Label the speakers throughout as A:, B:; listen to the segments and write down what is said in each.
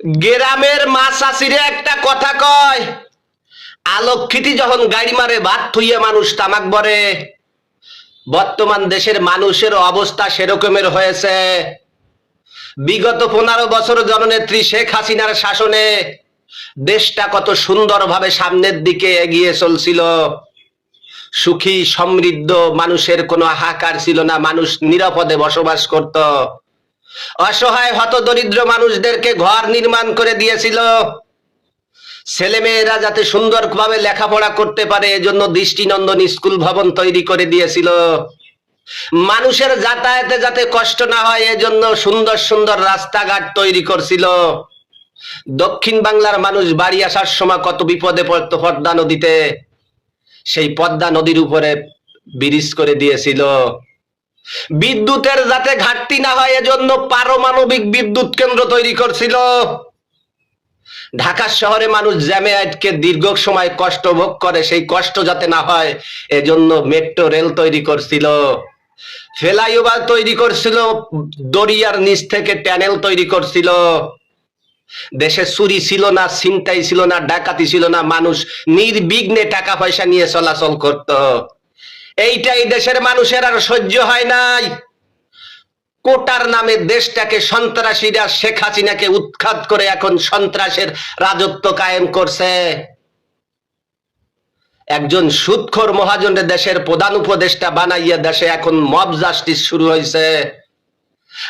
A: গ্রামের মা একটা কথা কয় আলোক্ষিতি যখন গাড়ি মারে ভাত থুইয়ে মানুষ তামাক বরে বর্তমান দেশের মানুষের অবস্থা সেরকমের হয়েছে। বিগত পনেরো বছর জননেত্রী শেখ হাসিনার শাসনে দেশটা কত সুন্দরভাবে সামনের দিকে এগিয়ে চলছিল। সুখী, সমৃদ্ধ মানুষের কোনো হাহাকার ছিল না, মানুষ নিরাপদে বসবাস করত। অসহায় হত দরিদ্র মানুষদেরকে ঘর নির্মাণ করে দিয়েছিল। ছেলেমেয়েরা যাতে সুন্দরভাবে লেখাপড়া করতে পারে, এজন্য দৃষ্টিনন্দন স্কুল ভবন তৈরি করে দিয়েছিল। মানুষের যাতায়াতে যাতে কষ্ট না হয়, এজন্য সুন্দর সুন্দর রাস্তাঘাট তৈরি করছিল। দক্ষিণ বাংলার মানুষ বাড়ি আসার সময় কত বিপদে পড়তো পদ্মা নদীতে। সেই পদ্মা নদীর উপরে ব্রিজ করে দিয়েছিল। বিদ্যুতের যাতে ঘাটতি না হয়, এজন্য পারমাণবিক বিদ্যুৎ কেন্দ্র তৈরি করছিল। ঢাকা শহরে মানুষ জ্যামে আটকে দীর্ঘ সময় কষ্ট ভোগ করে, সেই কষ্ট যাতে না হয়, এজন্য মেট্রো রেল তৈরি করছিল। ফ্লাইওভার তৈরি করছিল, দরিয়ার নিচ থেকে ট্যানেল তৈরি করছিল। দেশে চুরি ছিল না, ছিনতাই ছিল না, ডাকাতি ছিল না, মানুষ নির্বিঘ্নে টাকা পয়সা নিয়ে চলাচল করত। এইটাই দেশের মানুষের আর সহ্য হয় নাই। কোটার নামে দেশটাকে সন্ত্রাসীরা শেখ হাসিনাকে উৎখাত করে এখন সন্ত্রাসের রাজত্ব কায়েম করছে। একজন সুৎখর মহাজনের দেশের প্রধান উপদেষ্টা বানাইয়া দেশে এখন মব জাস্টিস শুরু হয়েছে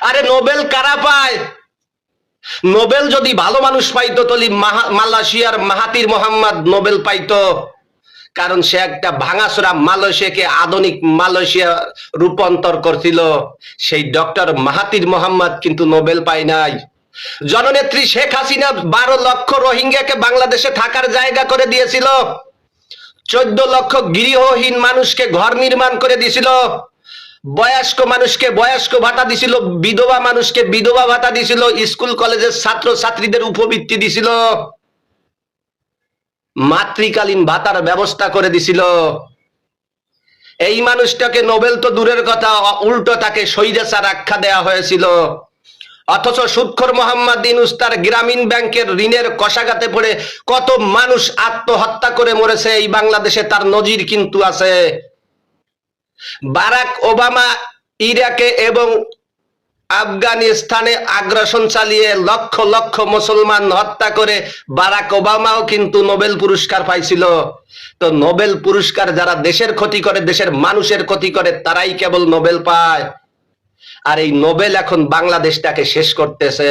A: আরে নোবেল কারা পায়? নোবেল যদি ভালো মানুষ পাইতো তলি মালয়েশিয়ার মাহাতির মোহাম্মদ নোবেল পাইতো। কারণ সে একটা ভাঙাচোরা মালয়েশিয়াকে আধুনিক মালয়েশিয়া রূপান্তর করছিল। সেই ডক্টর মাহাতির মোহাম্মদ কিন্তু নোবেল পায় নাই। জননেত্রী শেখ হাসিনা বারো লক্ষ রোহিঙ্গাকে বাংলাদেশে থাকার জায়গা করে দিয়েছিল। চোদ্দ লক্ষ গৃহহীন মানুষকে ঘর নির্মাণ করে দিয়েছিল বয়স্ক মানুষকে বয়স্ক ভাতা দিছিল, বিধবা মানুষকে বিধবা ভাতা দিছিল, স্কুল, কলেজের ছাত্র ছাত্রীদের উপবৃত্তি দিছিল। মাতৃকালীন ভাতার ব্যবস্থা করে দিছিল। এই মানুষটাকে নোবেল তো দূরের কথা, উল্টো তাকে সৈরাচার আখ্যা দেয়া হয়েছিল। অথচ সুৎখর মোহাম্মদ ইনুস গ্রামীণ ব্যাংকের ঋণের কষাঘাতে পড়ে কত মানুষ আত্মহত্যা করে মরেছে, এই বাংলাদেশে তার নজির কিন্তু আছে। বারাক ওবামা ইরাকে এবং আফগানিস্তানে আগ্রাসন চালিয়ে লক্ষ লক্ষ মুসলমান হত্যা করে বারাক ওবামাও কিন্তু নোবেল পুরস্কার পাইছিল। তো নোবেল পুরস্কার যারা দেশের ক্ষতি করে, দেশের মানুষের ক্ষতি করে, তারাই কেবল নোবেল পায়। আর এই নোবেল এখন বাংলাদেশটাকে শেষ করতেছে।